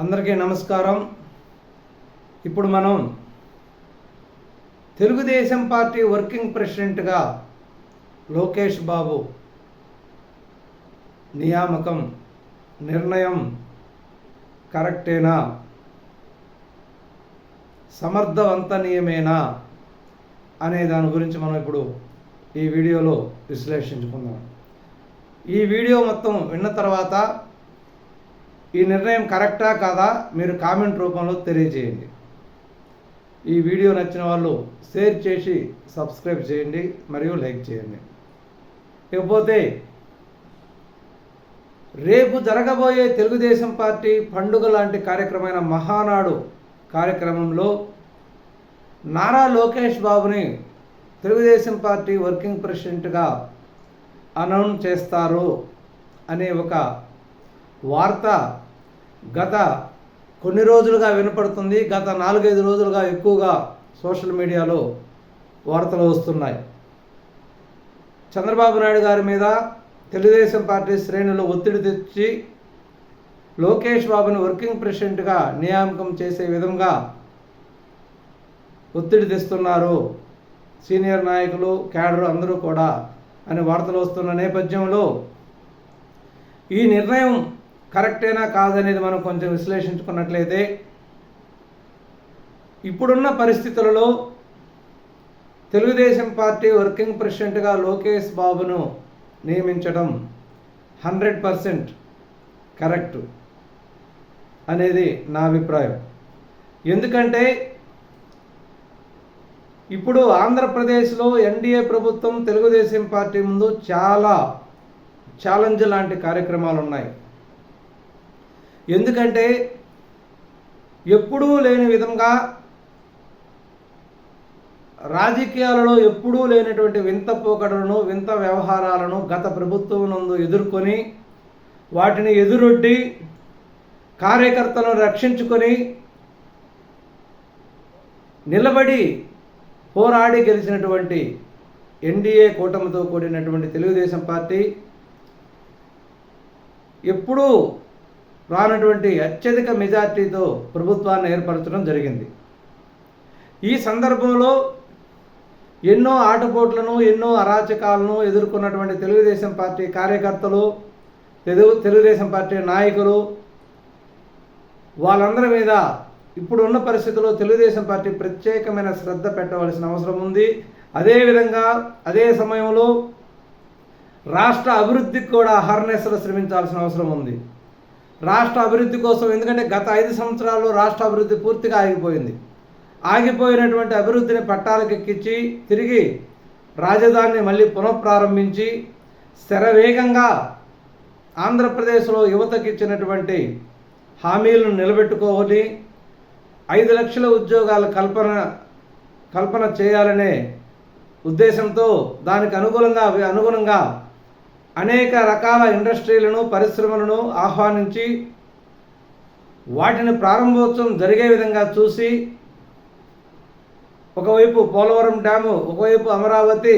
అందరికీ నమస్కారం. ఇప్పుడు మనం తెలుగుదేశం పార్టీ వర్కింగ్ ప్రెసిడెంట్గా లోకేష్ బాబు నియామకం నిర్ణయం కరెక్టేనా? సమర్థవంతనీయమేనా? అనే దాని గురించి మనం ఇప్పుడు ఈ వీడియోలో విశ్లేషించుకుందాం. ఈ వీడియో మొత్తం విన్న తర్వాత ఈ నిర్ణయం కరెక్టా కాదా మీరు కామెంట్ రూపంలో తెలియజేయండి. ఈ వీడియో నచ్చిన వాళ్ళు షేర్ చేసి సబ్స్క్రైబ్ చేయండి మరియు లైక్ చేయండి. ఇకపోతే రేపు జరగబోయే తెలుగుదేశం పార్టీ పండుగ లాంటి కార్యక్రమమైన మహానాడు కార్యక్రమంలో నారా లోకేష్ బాబుని తెలుగుదేశం పార్టీ వర్కింగ్ ప్రెసిడెంట్గా అనౌన్స్ చేస్తారు అనే ఒక వార్త గత కొన్ని రోజులుగా వినపడుతుంది. గత నాలుగైదు రోజులుగా ఎక్కువగా సోషల్ మీడియాలో వార్తలు వస్తున్నాయి. చంద్రబాబు నాయుడు గారి మీద తెలుగుదేశం పార్టీ శ్రేణులు ఒత్తిడి తెచ్చి లోకేష్ బాబుని వర్కింగ్ ప్రెసిడెంట్గా నియామకం చేసే విధంగా ఒత్తిడి తెస్తున్నారు. సీనియర్ నాయకులు క్యాడర్ అందరూ కూడా అని వార్తలు వస్తున్న నేపథ్యంలో ఈ నిర్ణయం కరెక్టేనా కాదనేది మనం కొంచెం విశ్లేషించుకున్నట్లయితే ఇప్పుడున్న పరిస్థితులలో తెలుగుదేశం పార్టీ వర్కింగ్ ప్రెసిడెంట్గా లోకేష్ బాబును నియమించడం హండ్రెడ్ పర్సెంట్ కరెక్ట్ అనేది నా అభిప్రాయం. ఎందుకంటే ఇప్పుడు ఆంధ్రప్రదేశ్లో ఎన్డీఏ ప్రభుత్వం తెలుగుదేశం పార్టీ ముందు చాలా ఛాలెంజ్ లాంటి కార్యక్రమాలు ఉన్నాయి ఎందుకంటే ఎప్పుడూ లేని విధంగా రాజకీయాలలో ఎప్పుడూ లేనటువంటి వింత పోకడలను వింత వ్యవహారాలను గత ప్రభుత్వం నందు ఎదుర్కొని వాటిని ఎదురొడ్డి కార్యకర్తలను రక్షించుకొని నిలబడి పోరాడి గెలిచినటువంటి ఎన్డీఏ కూటమితో కూడినటువంటి తెలుగుదేశం పార్టీ ఎప్పుడూ రానటువంటి అత్యధిక మెజార్టీతో ప్రభుత్వాన్ని ఏర్పరచడం జరిగింది. ఈ సందర్భంలో ఎన్నో ఆటపోట్లను ఎన్నో అరాచకాలను ఎదుర్కొన్నటువంటి తెలుగుదేశం పార్టీ కార్యకర్తలు తెలుగు తెలుగుదేశం పార్టీ నాయకులు వాళ్ళందరి మీద ఇప్పుడున్న పరిస్థితుల్లో తెలుగుదేశం పార్టీ ప్రత్యేకమైన శ్రద్ధ పెట్టవలసిన అవసరం ఉంది. అదేవిధంగా అదే సమయంలో రాష్ట్ర అభివృద్ధికి కూడా అహర్నెస్లు శ్రమించాల్సిన అవసరం ఉంది. రాష్ట్ర అభివృద్ధి కోసం ఎందుకంటే గత ఐదు సంవత్సరాల్లో రాష్ట్ర అభివృద్ధి పూర్తిగా ఆగిపోయింది. ఆగిపోయినటువంటి అభివృద్ధిని పట్టాలకెక్కించి తిరిగి రాజధానిని మళ్ళీ పునఃప్రారంభించి శరవేగంగా ఆంధ్రప్రదేశ్లో యువతకి ఇచ్చినటువంటి హామీలను నిలబెట్టుకోవాలి. ఐదు లక్షల ఉద్యోగాల కల్పన కల్పన చేయాలనే ఉద్దేశంతో దానికి అనుగుణంగా అనుగుణంగా అనేక రకాల ఇండస్ట్రీలను పరిశ్రమలను ఆహ్వానించి వాటిని ప్రారంభోత్సవం జరిగే విధంగా చూసి ఒకవైపు పోలవరం డ్యాము ఒకవైపు అమరావతి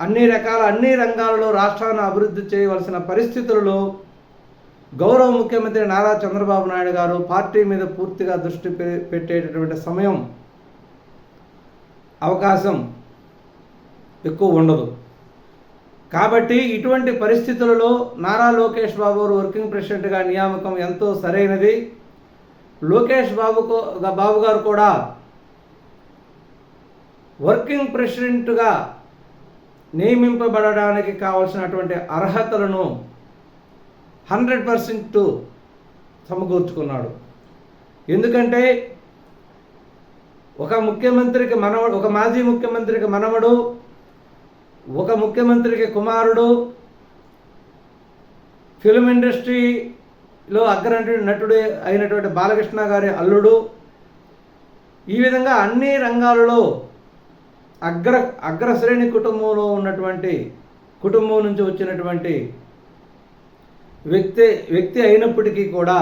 అన్ని రకాల అన్ని రంగాలలో రాష్ట్రాన్ని అభివృద్ధి చేయవలసిన పరిస్థితులలో గౌరవ ముఖ్యమంత్రి నారా చంద్రబాబు నాయుడు గారు పార్టీ మీద పూర్తిగా దృష్టి పె- పెట్టేటటువంటి సమయం అవకాశం ఎక్కువ ఉండదు. కాబట్టి ఇటువంటి పరిస్థితులలో నారా లోకేష్ బాబు గారు వర్కింగ్ ప్రెసిడెంట్గా నియామకం ఎంతో సరైనది. లోకేష్ బాబుకు బాబు గారు కూడా వర్కింగ్ ప్రెసిడెంట్గా నియమింపబడడానికి కావలసినటువంటి అర్హతలను హండ్రెడ్ పర్సెంట్ సమకూర్చుకున్నాడు. ఎందుకంటే ఒక ముఖ్యమంత్రికి మనవడు ఒక మాజీ ముఖ్యమంత్రికి మనవడు ఒక ముఖ్యమంత్రికి కుమారుడు ఫిలిం ఇండస్ట్రీలో అగ్రనటు నటుడు అయినటువంటి బాలకృష్ణ గారి అల్లుడు. ఈ విధంగా అన్ని రంగాలలో అగ్ర అగ్రశ్రేణి కుటుంబంలో ఉన్నటువంటి కుటుంబం నుంచి వచ్చినటువంటి వ్యక్తి వ్యక్తి అయినప్పటికీ కూడా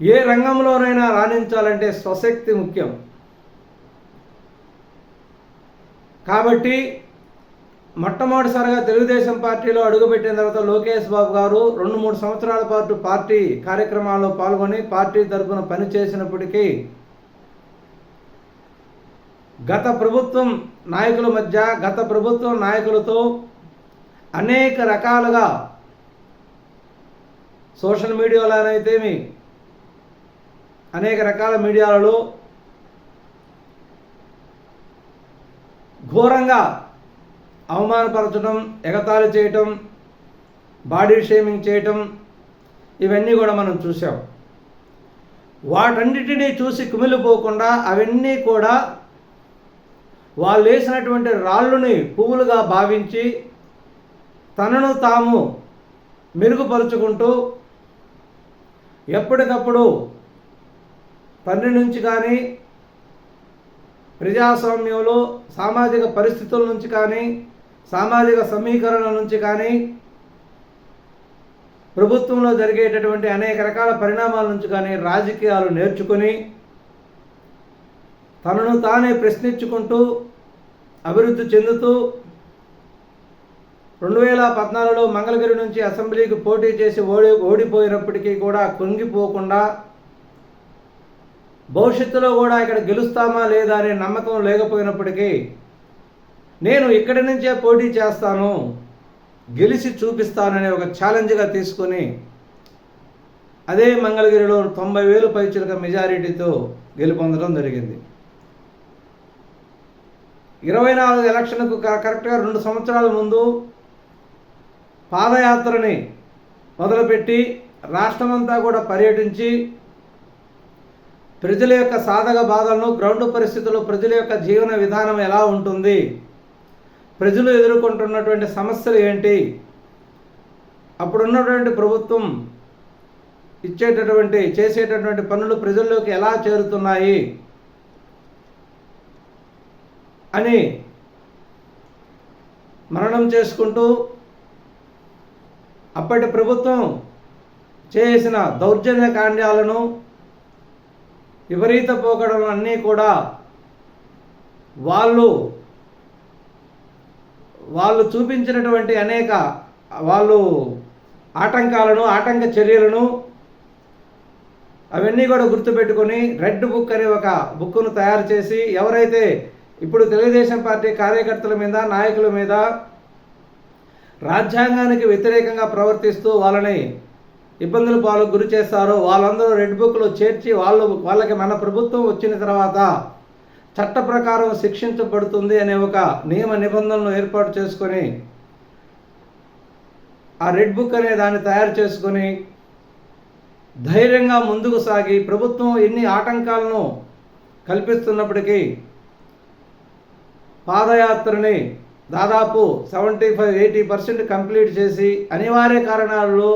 ఏ రంగంలోనైనా రాణించాలంటే స్వశక్తి ముఖ్యం. కాబట్టి మొట్టమొదటిసారిగా తెలుగుదేశం పార్టీలో అడుగుపెట్టిన తర్వాత లోకేష్ బాబు గారు రెండు మూడు సంవత్సరాల పాటు పార్టీ కార్యక్రమాల్లో పాల్గొని పార్టీ తరఫున పనిచేసినప్పటికీ గత ప్రభుత్వం నాయకుల మధ్య గత ప్రభుత్వం నాయకులతో అనేక రకాలుగా సోషల్ మీడియాలోనైతేమి అనేక రకాల మీడియాలలో ఘోరంగా అవమానపరచడం ఎగతాళి చేయటం బాడీ షేమింగ్ చేయటం ఇవన్నీ కూడా మనం చూసాం వాటన్నిటినీ చూసి కుమిలిపోకుండా అవన్నీ కూడా వాళ్ళు వేసినటువంటి రాళ్ళుని పువ్వులుగా భావించి తనను తాము మెరుగుపరుచుకుంటూ ఎప్పటికప్పుడు తండ్రి నుంచి కానీ ప్రజాస్వామ్యంలో సామాజిక పరిస్థితుల నుంచి కానీ సామాజిక సమీకరణ నుంచి కానీ ప్రభుత్వంలో జరిగేటటువంటి అనేక రకాల పరిణామాల నుంచి కానీ రాజకీయాలు నేర్చుకొని తనను తానే ప్రశ్నించుకుంటూ అభివృద్ధి చెందుతూ రెండు వేల పద్నాలుగులో మంగళగిరి నుంచి అసెంబ్లీకి పోటీ చేసి ఓడి ఓడిపోయినప్పటికీ కూడా కుంగిపోకుండా భవిష్యత్తులో కూడా ఇక్కడ గెలుస్తామా లేదా అనే నమ్మకం లేకపోయినప్పటికీ నేను ఇక్కడి నుంచే పోటీ చేస్తాను. గెలిచి చూపిస్తాననే ఒక ఛాలెంజ్గా తీసుకొని అదే మంగళగిరిలో తొంభై వేలు పైచులక మెజారిటీతో గెలుపొందడం జరిగింది. ఇరవై నాలుగు ఎలక్షన్కు క- కరెక్ట్గా రెండు సంవత్సరాల ముందు పాదయాత్రని మొదలుపెట్టి రాష్ట్రమంతా కూడా పర్యటించి ప్రజల యొక్క సాధక బాధలను గ్రౌండ్ పరిస్థితుల్లో ప్రజల యొక్క జీవన విధానం ఎలా ఉంటుంది ప్రజలు ఎదుర్కొంటున్నటువంటి సమస్యలు ఏంటి? అప్పుడున్నటువంటి ప్రభుత్వం ఇచ్చేటటువంటి చేసేటటువంటి పనులు ప్రజల్లోకి ఎలా చేరుతున్నాయి? అని మరణం చేసుకుంటూ అప్పటి ప్రభుత్వం చేసిన దౌర్జన్య కాండాలను విపరీత పోకడలు అన్నీ కూడా వాళ్ళు వాళ్ళు చూపించినటువంటి అనేక వాళ్ళు ఆటంకాలను ఆటంక చర్యలను అవన్నీ కూడా గుర్తుపెట్టుకొని రెడ్ బుక్ అనే ఒక బుక్ను తయారు చేసి ఎవరైతే ఇప్పుడు తెలుగుదేశం పార్టీ కార్యకర్తల మీద నాయకుల మీద రాజ్యాంగానికి వ్యతిరేకంగా ప్రవర్తిస్తూ వాళ్ళని ఇబ్బందుల పాలకు గురి చేస్తారో వాళ్ళందరూ రెడ్ బుక్లో చేర్చి వాళ్ళు వాళ్ళకి మన ప్రభుత్వం వచ్చిన తర్వాత చట్ట ప్రకారం శిక్షించబడుతుంది అనే ఒక నియమ నిబంధనలు ఏర్పాటు చేసుకొని ఆ రెడ్ బుక్ అనే దాన్ని తయారు చేసుకొని ధైర్యంగా ముందుకు సాగి ప్రభుత్వం ఎన్ని ఆటంకాలను కల్పిస్తున్నప్పటికీ పాదయాత్రని దాదాపు seventy five eighty percent complete చేసి అనివార్య కారణాలలో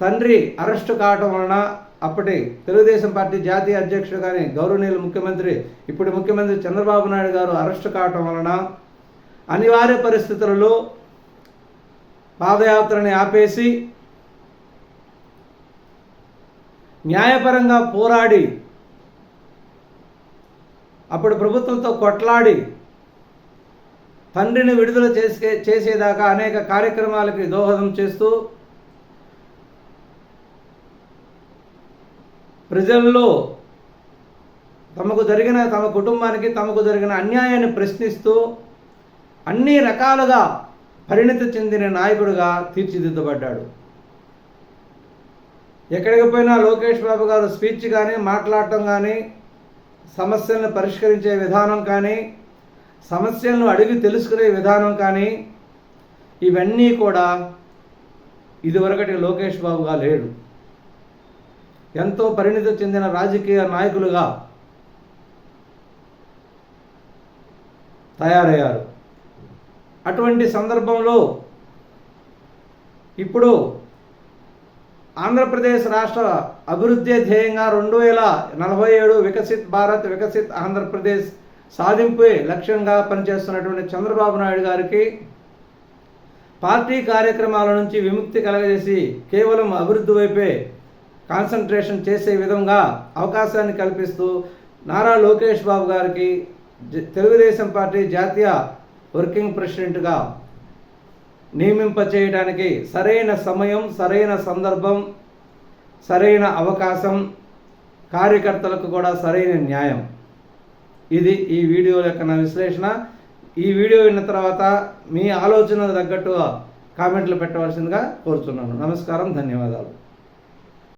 తండ్రి అరెస్టు కావటం వలన అప్పటి తెలుగుదేశం పార్టీ జాతీయ అధ్యక్షుడు కానీ గౌరవనీయులు ముఖ్యమంత్రి ఇప్పుడు ముఖ్యమంత్రి చంద్రబాబు నాయుడు గారు అరెస్టు కావటం వలన అనివార్య పరిస్థితులలో పాదయాత్రని ఆపేసి న్యాయపరంగా పోరాడి అప్పుడు ప్రభుత్వంతో కొట్లాడి తండ్రిని విడుదల చేసే చేసేదాకా అనేక కార్యక్రమాలకి దోహదం చేస్తూ ప్రజల్లో తమకు జరిగిన తమ కుటుంబానికి తమకు జరిగిన అన్యాయాన్ని ప్రశ్నిస్తూ అన్ని రకాలుగా పరిణతి చెందిన నాయకుడిగా తీర్చిదిద్దబడ్డాడు. ఎక్కడికి పోయినా లోకేష్ బాబు గారు స్పీచ్ కానీ మాట్లాడటం కానీ సమస్యలను పరిష్కరించే విధానం కానీ సమస్యలను అడిగి తెలుసుకునే విధానం కానీ ఇవన్నీ కూడా ఇదివరకటి లోకేష్ బాబుగా లేడు ఎంతో పరిణితి చెందిన రాజకీయ నాయకులుగా తయారయ్యారు. అటువంటి సందర్భంలో ఇప్పుడు ఆంధ్రప్రదేశ్ రాష్ట్ర అభివృద్ధి ధ్యేయంగా రెండు వేల నలభై ఏడు వికసిత్ భారత్ వికసిత్ ఆంధ్రప్రదేశ్ సాధింపే లక్ష్యంగా పనిచేస్తున్నటువంటి చంద్రబాబు నాయుడు గారికి పార్టీ కార్యక్రమాల నుంచి విముక్తి కలగజేసి కేవలం అభివృద్ధి వైపే కాన్సన్ట్రేషన్ చేసే విధంగా అవకాశాన్ని కల్పిస్తూ నారా లోకేష్ బాబు గారికి తెలుగుదేశం పార్టీ జాతీయ వర్కింగ్ ప్రెసిడెంట్గా నియమింప చేయడానికి సరైన సమయం సరైన సందర్భం సరైన అవకాశం కార్యకర్తలకు కూడా సరైన న్యాయం. ఇది ఈ వీడియో యొక్క నా విశ్లేషణ. ఈ వీడియో విన్న తర్వాత మీ ఆలోచన తగ్గట్టు కామెంట్లు పెట్టవలసిందిగా కోరుతున్నాను నమస్కారం ధన్యవాదాలు.